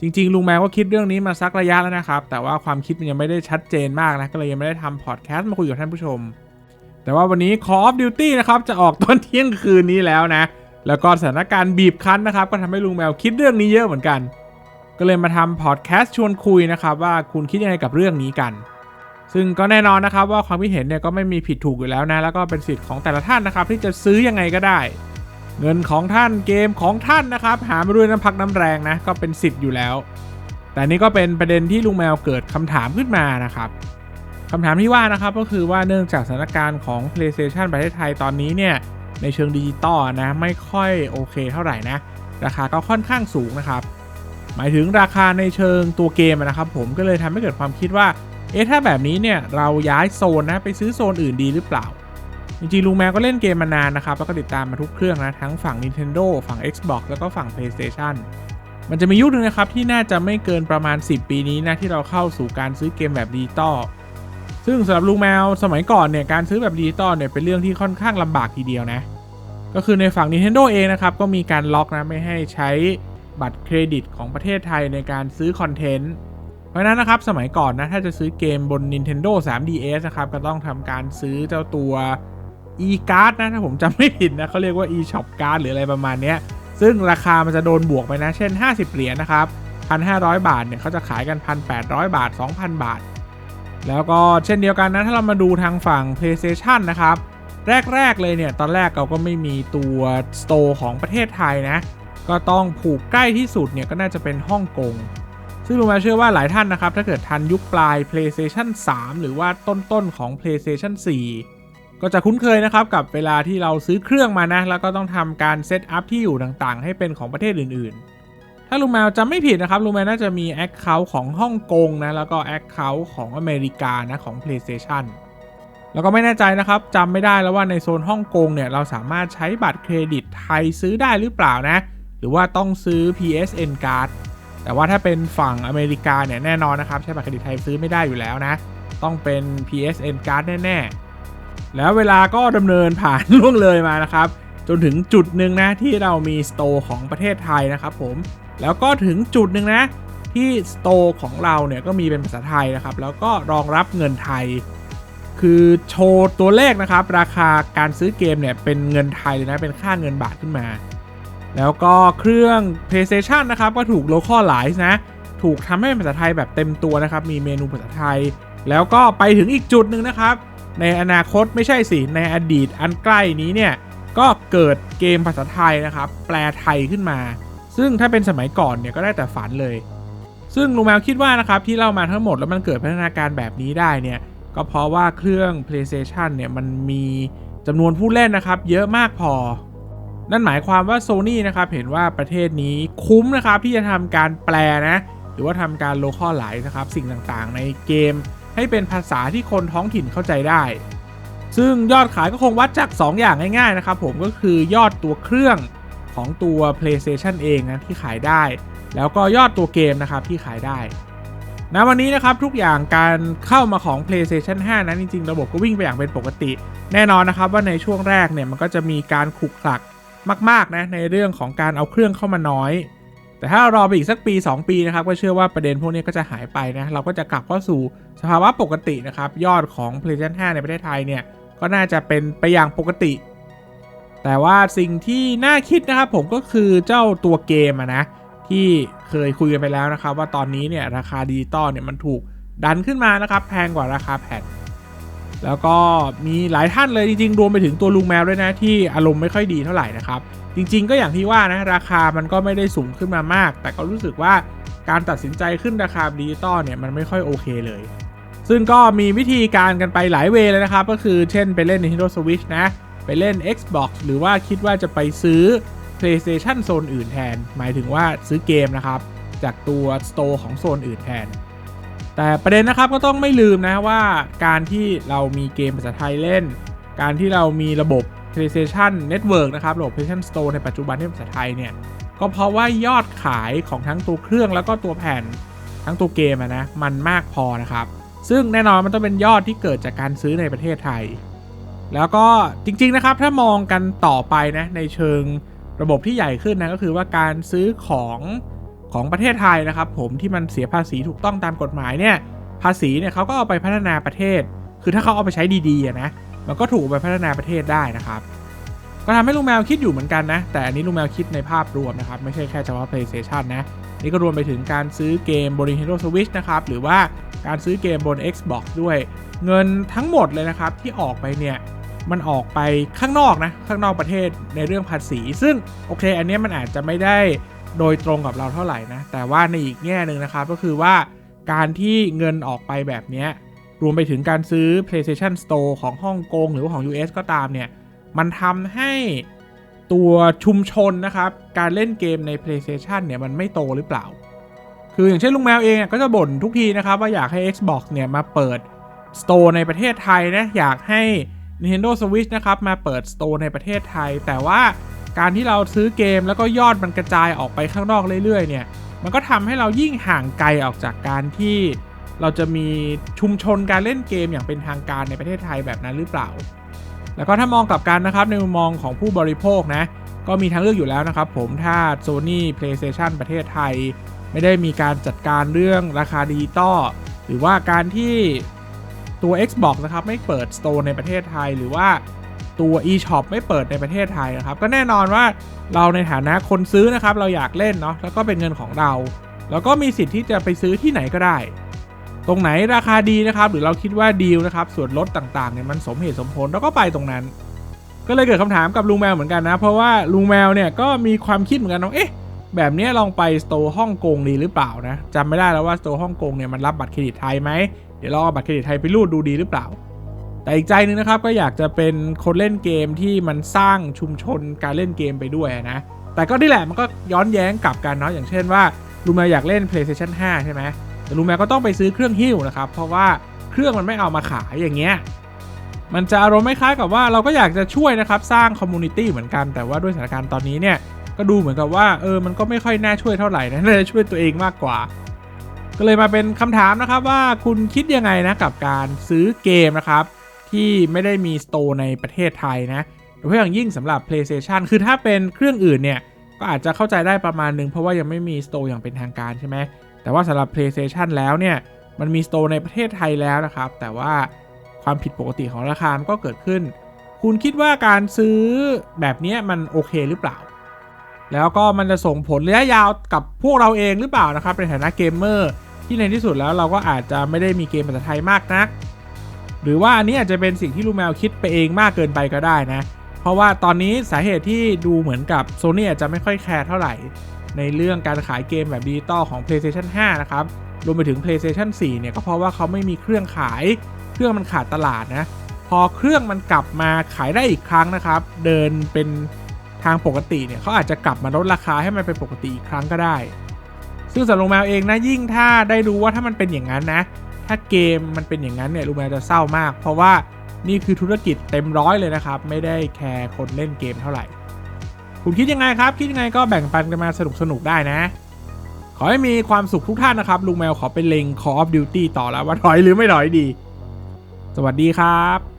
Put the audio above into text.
จริง ๆ ลุงแมวก็คิดเรื่องนี้มาสักระยะแล้วนะครับ แต่ว่าความคิดมันยังไม่ได้ชัดเจนมากนะก็เลยยังไม่ได้ทำพอดแคสต์มาคุยกับท่านผู้ชม แต่ว่าวันนี้ Call of Duty นะครับจะออกตอนเที่ยงคืนนี้แล้วนะ แล้วก็สถานการณ์บีบคั้นนะครับ ก็ทำให้ลุงแมวคิดเรื่องนี้เยอะเหมือนกัน ก็เลยมาทำพอดแคสต์ชวนคุยนะครับว่าคุณคิดยังไงกับเรื่องนี้กัน ซึ่งก็แน่นอนนะครับว่าความคิดเห็นเนี่ยก็ไม่มีผิดถูกอยู่แล้วนะแล้วก็เป็นสิทธิ์ของแต่ละท่านนะครับที่จะซื้อยังไงก็ได้ เงินของท่านเกมของท่านนะครับ หามาด้วยน้ำพักน้ำแรงนะก็เป็นสิทธิ์อยู่แล้ว แต่นี่ก็เป็นประเด็นที่ลุงแมวเกิดคำถามขึ้นมานะครับคำถามที่ว่านะครับก็คือว่าเนื่องจากสถานการณ์ของ PlayStation ประเทศไทยตอนนี้เนี่ยในเชิงดิจิตอลนะไม่ค่อยโอเคเท่าไหร่นะ ราคาก็ค่อนข้างสูงนะครับ หมายถึงราคาในเชิงตัวเกมนะครับ ผมก็เลยทำให้เกิดความคิดว่า เอ๊ะถ้าแบบนี้เนี่ยเราย้ายโซนนะไปซื้อโซนอื่นดีหรือเปล่า จริงๆลุงแมวก็เล่นเกมมานานนะครับ แล้วก็ติดตามมาทุกเครื่องนะ ทั้งฝั่ง Nintendo ฝั่ง Xbox แล้วก็ฝั่ง PlayStation มันจะมียุคหนึ่งนะครับที่น่าจะไม่เกินประมาณ 10 ปีนี้นะที่เราเข้าสู่การซื้อเกมแบบดิจิตอลซึ่งสำหรับลุงแมวสมัยก่อนเนี่ยการซื้อแบบดิจิตอลเนี่ยเป็นเรื่องที่ค่อนข้างลำบากทีเดียวนะก็คือในฝั่ง Nintendo เองนะครับก็มีการล็อกนะไม่ให้ใช้บัตรเครดิตของประเทศไทยในการซื้อคอนเทนต์เพราะฉะนั้นนะครับสมัยก่อนนะถ้าจะซื้อเกมบน Nintendo 3DS นะครับก็ต้องทำการซื้อเจ้าตัว e-card นะถ้าผมจำไม่ผิดนะเขาเรียกว่า e-shop card หรืออะไรประมาณนี้ซึ่งราคามันจะโดนบวกไปนะ เช่น 50 เหรียญนะครับ 1,500 บาทเนี่ยเขาจะขายกัน 1,800 บาท 2,000 บาท แล้วก็เช่นเดียวกันนะ ถ้าเรามาดูทางฝั่ง PlayStation นะครับ แรก ๆ เลยเนี่ย ตอนแรกเราก็ไม่มีตัว Store ของประเทศไทยนะ ก็ต้องผูกใกล้ที่สุดเนี่ยก็น่าจะเป็นฮ่องกงซึ่งลุงมาเชื่อว่าหลายท่านนะครับ ถ้าเกิดทันยุคปลาย PlayStation 3 หรือว่าต้นๆของ PlayStation 4 ก็จะคุ้นเคยนะครับกับเวลาที่เราซื้อเครื่องมานะ แล้วก็ต้องทำการเซตอัพที่อยู่ต่างๆ ให้เป็นของประเทศอื่นๆ ถ้าลุงแมวจำไม่ผิดนะครับลุงแมวน่าจะมี Account ของฮ่องกงนะแล้วก็ Account ของอเมริกานะของ PlayStation แล้วก็ไม่แน่ใจนะครับจำไม่ได้แล้วว่าในโซนฮ่องกงเนี่ยเราสามารถใช้บัตรเครดิตไทยซื้อได้หรือเปล่านะ หรือว่าต้องซื้อ PSN card แต่ว่าถ้าเป็นฝั่งอเมริกาเนี่ยแน่นอนนะครับใช้บัตรเครดิตไทยซื้อไม่ได้อยู่แล้วนะ ต้องเป็น PSN card แน่ๆ แล้วเวลาก็ดำเนินผ่านล่วงเลยมานะครับ จนถึงจุดหนึ่งนะที่เรามีสโตร์ของประเทศไทยนะครับผมแล้วก็ถึงจุดหนึ่งนะที่สโตร์ของเราเนี่ยก็มีเป็นภาษาไทยนะครับ แล้วก็รองรับเงินไทย คือโชว์ตัวเลขนะครับ ราคาการซื้อเกมเนี่ยเป็นเงินไทยเลยนะเป็นค่าเงินบาทขึ้นมา แล้วก็เครื่อง PlayStation นะครับก็ถูก localize นะถูกทำให้เป็นภาษาไทยแบบเต็มตัวนะครับ มีเมนูภาษาไทย แล้วก็ไปถึงอีกจุดหนึ่งนะครับ ในอนาคตไม่ใช่สิ ในอดีตอันใกล้นี้เนี่ย ก็เกิดเกมภาษาไทยนะครับ แปลไทยขึ้นมา ซึ่งถ้าเป็นสมัยก่อนเนี่ยก็ได้แต่ฝันเลย ซึ่งลุงแมวคิดว่านะครับที่เล่ามาทั้งหมดแล้วมันเกิดพัฒนาการแบบนี้ได้เนี่ย ก็เพราะว่าเครื่อง PlayStation เนี่ยมันมีจำนวนผู้เล่นนะครับ เยอะมากพอ นั่นหมายความว่า Sony นะครับเห็นว่าประเทศนี้คุ้มนะครับที่จะทำการแปลนะ หรือว่าทำการ localize นะครับสิ่งต่างๆ ในเกม ให้เป็นภาษาที่คนท้องถิ่นเข้าใจได้ ซึ่งยอดขายก็คงวัดจาก 2 อย่างง่ายๆนะครับผมก็คือยอดตัวเครื่องของตัว PlayStation เองนะที่ขายได้ แล้วก็ยอดตัวเกมนะครับที่ขายได้ณวันนี้นะครับทุกอย่างการเข้ามาของ PlayStation 5 นั้นจริงๆ ระบบก็วิ่งไปอย่างเป็นปกติ แน่นอนนะครับว่าในช่วงแรกเนี่ยมันก็จะมีการขลุกขลักมากๆนะในเรื่องของการเอาเครื่องเข้ามาน้อย แต่ถ้ารอไปอีกสักปี 2 ปีนะครับ ก็เชื่อว่าประเด็นพวกนี้ก็จะหายไปนะ เราก็จะกลับเข้าสู่สภาวะปกตินะครับ ยอดของ PlayStation 5 ในประเทศไทยเนี่ย ก็น่าจะเป็นไปอย่างปกติ แต่ว่าสิ่งที่น่าคิดนะครับผมก็คือเจ้าตัวเกมนะ ที่เคยคุยกันไปแล้วนะครับ ว่าตอนนี้เนี่ยราคาดิจิตอลเนี่ยมันถูกดันขึ้นมานะครับ แพงกว่าราคาแผ่น แล้วก็มีหลายท่านเลยจริงๆ รวมไปถึงตัวลุงแมวด้วยนะที่อารมณ์ไม่ค่อยดีเท่าไหร่นะครับ จริงๆ ก็อย่างที่ว่านะราคามันก็ไม่ได้สูงขึ้นมามาก แต่ก็รู้สึกว่าการตัดสินใจขึ้นราคาดิจิตอลเนี่ยมันไม่ค่อยโอเคเลย ซึ่งก็มีวิธีการกันไปหลายเวเลยนะครับ ก็คือเช่นไปเล่น Nintendo Switch นะ ไปเล่น Xbox หรือว่าคิดว่าจะไปซื้อ PlayStation โซนอื่นแทน หมายถึงว่าซื้อเกมนะครับ จากตัว Store ของโซนอื่นแทน แต่ประเด็นนะครับก็ต้องไม่ลืมนะว่าการที่เรามีเกมภาษาไทยเล่น การที่เรามีระบบ PlayStation Network นะครับระบบ PlayStation Store ในปัจจุบันที่เป็นภาษาไทยเนี่ยก็เพราะว่ายอดขายของทั้งตัวเครื่องแล้วก็ตัวแผ่นทั้งตัวเกมนะมันมากพอนะครับ ซึ่งแน่นอนมันต้องเป็นยอดที่เกิดจากการซื้อในประเทศไทย แล้วก็จริงๆนะครับถ้ามองกันต่อไปนะในเชิงระบบที่ใหญ่ขึ้นนะก็คือว่าการซื้อของ ของประเทศไทยนะครับผมที่มันเสียภาษีถูกต้องตามกฎหมายเนี่ยภาษีเนี่ยเขาก็เอาไปพัฒนาประเทศ คือถ้าเขาเอาไปใช้ดีๆอะนะมันก็ถูกไปพัฒนาประเทศได้นะครับ ก็ทำให้ลุงแมวคิดอยู่เหมือนกันนะ แต่อันนี้ลุงแมวคิดในภาพรวมนะครับ ไม่ใช่แค่เฉพาะ PlayStation นะ นี่ก็รวมไปถึงการซื้อเกมบน Nintendo Switch นะครับ หรือว่าการซื้อเกมบน Xbox ด้วย เงินทั้งหมดเลยนะครับ ที่ออกไปเนี่ย มันออกไปข้างนอกนะ ข้างนอกประเทศในเรื่องภาษี ซึ่งโอเค อันนี้มันอาจจะไม่ได้ โดยตรงกับเราเท่าไหร่นะ แต่ว่าในอีกแง่หนึ่งนะครับ ก็คือว่าการที่เงินออกไปแบบนี้รวมไปถึงการซื้อ PlayStation Store ของฮ่องกงหรือว่าของ US ก็ตามเนี่ย มันทำให้ตัวชุมชนนะครับ การเล่นเกมใน PlayStation เนี่ย มันไม่โตหรือเปล่า คืออย่างเช่นลุงแมวเองก็จะบ่นทุกทีนะครับ ว่าอยากให้ Xbox เนี่ยมาเปิด Store ในประเทศไทยนะ อยากให้ Nintendo Switch นะครับ มาเปิด Store ในประเทศไทย แต่ว่า การที่เราซื้อเกมแล้วก็ยอดมันกระจายออกไปข้างนอกเรื่อยๆเนี่ย มันก็ทำให้เรายิ่งห่างไกลออกจากการที่เราจะมีชุมชนการเล่นเกมอย่างเป็นทางการในประเทศไทยแบบนั้นหรือเปล่า แล้วก็ถ้ามองกลับกันนะครับในมุมมองของผู้บริโภคนะ ก็มีทางเลือกอยู่แล้วนะครับผมถ้า Sony PlayStation ประเทศไทย ไม่ได้มีการจัดการเรื่องราคาดิจิตอลหรือว่าการที่ตัว Xbox นะครับไม่เปิด Store ในประเทศไทย หรือว่า ตัว eShop ไม่เปิดในประเทศไทยนะครับ ก็แน่นอนว่าเราในฐานะคนซื้อนะครับ เราอยากเล่นเนาะแล้วก็เป็นเงินของเรา แล้วก็มีสิทธิ์ที่จะไปซื้อที่ไหนก็ได้ ตรงไหนราคาดีนะครับ หรือเราคิดว่าดีลนะครับส่วนลดต่างๆเนี่ยมันสมเหตุสมผลเราก็ไปตรงนั้น ก็เลยเกิดคำถามกับลุงแมวเหมือนกันนะ เพราะว่าลุงแมวเนี่ยก็มีความคิดเหมือนกันว่าเอ๊ะแบบนี้ลองไปสโตร์ฮ่องกงดีหรือเปล่านะจำไม่ได้แล้วว่าสโตร์ฮ่องกงเนี่ยมันรับบัตรเครดิตไทยไหมเดี๋ยวลองเอาบัตรเครดิตไทยไปรูดดูดีหรือเปล่า แต่อีกใจหนึงนะครับก็อยากจะเป็นคนเล่นเกมที่มันสร้างชุมชนการเล่นเกมไปด้วยนะ แต่ก็นี่แหละมันก็ย้อนแย้งกลับกันเนาะอย่างเช่นว่าลุงแมวอยากเล่น PlayStation 5 ใช่ไหมแต่ลุงแมวก็ต้องไปซื้อเครื่องหิ้วนะครับ เพราะว่าเครื่องมันไม่เอามาขายอย่างเงี้ยมันจะอารมณ์ไม่คล้ายกับว่าเราก็อยากจะช่วยนะครับ สร้างคอมมูนิตี้เหมือนกันแต่ว่าด้วยสถานการณ์ตอนนี้เนี่ยก็ดูเหมือนกับว่าเออมันก็ไม่ค่อยน่าช่วยเท่าไหร่นะน่าจะช่วยตัวเองมากกว่า ก็เลยมาเป็นคำถามนะครับว่าคุณคิดยังไงนะกับการซื้อเกมนะครับ ที่ไม่ได้มีสโตร์ในประเทศไทยนะโดยเฉพาะอย่างยิ่งสำหรับ PlayStation คือถ้าเป็นเครื่องอื่นเนี่ย ก็อาจจะเข้าใจได้ประมาณนึง เพราะว่ายังไม่มีสโตร์อย่างเป็นทางการใช่ไหมแต่ว่าสำหรับ PlayStation แล้วเนี่ย มันมีสโตร์ในประเทศไทยแล้วนะครับ แต่ว่าความผิดปกติของราคามันก็เกิดขึ้น คุณคิดว่าการซื้อแบบนี้มันโอเคหรือเปล่า แล้วก็มันจะส่งผลระยะยาวกับพวกเราเองหรือเปล่านะครับในฐานะเกมเมอร์ที่ในที่สุดแล้วเราก็อาจจะไม่ได้มีเกมภาษาไทยมากนัก หรือว่าอันนี้อาจจะเป็นสิ่งที่ลูแมวคิดไปเองมากเกินไปก็ได้นะ เพราะว่าตอนนี้สาเหตุที่ดูเหมือนกับ Sony อาจจะไม่ค่อยแคร์เท่าไหร่ ในเรื่องการขายเกมแบบดิจิตอลของ PlayStation 5 นะครับ รวมไปถึง PlayStation 4 เนี่ยก็เพราะว่าเขาไม่มีเครื่องขาย เครื่องมันขาดตลาดนะ พอเครื่องมันกลับมาขายได้อีกครั้งนะครับ เดินเป็นทางปกติเนี่ยเขาอาจจะกลับมาลดราคาให้มันเป็นปกติอีกครั้งก็ได้ ซึ่งสำหรับลุงแมวเองนะยิ่งถ้าได้รู้ว่าถ้ามันเป็นอย่างนั้นนะ ถ้าเกมมันเป็นอย่างนั้นเนี่ยลูกแมวจะเศร้ามาก เพราะว่านี่คือธุรกิจเต็มร้อยเลยนะครับ ไม่ได้แคร์คนเล่นเกมเท่าไหร่ คุณคิดยังไงครับ คิดยังไงก็แบ่งปันกันมาสนุกสนุกได้นะ ขอให้มีความสุขทุกท่านนะครับ ลุงแมวขอไปเล็ง Call of Duty ต่อแล้วว่าถอยหรือไม่ถอยดี สวัสดีครับ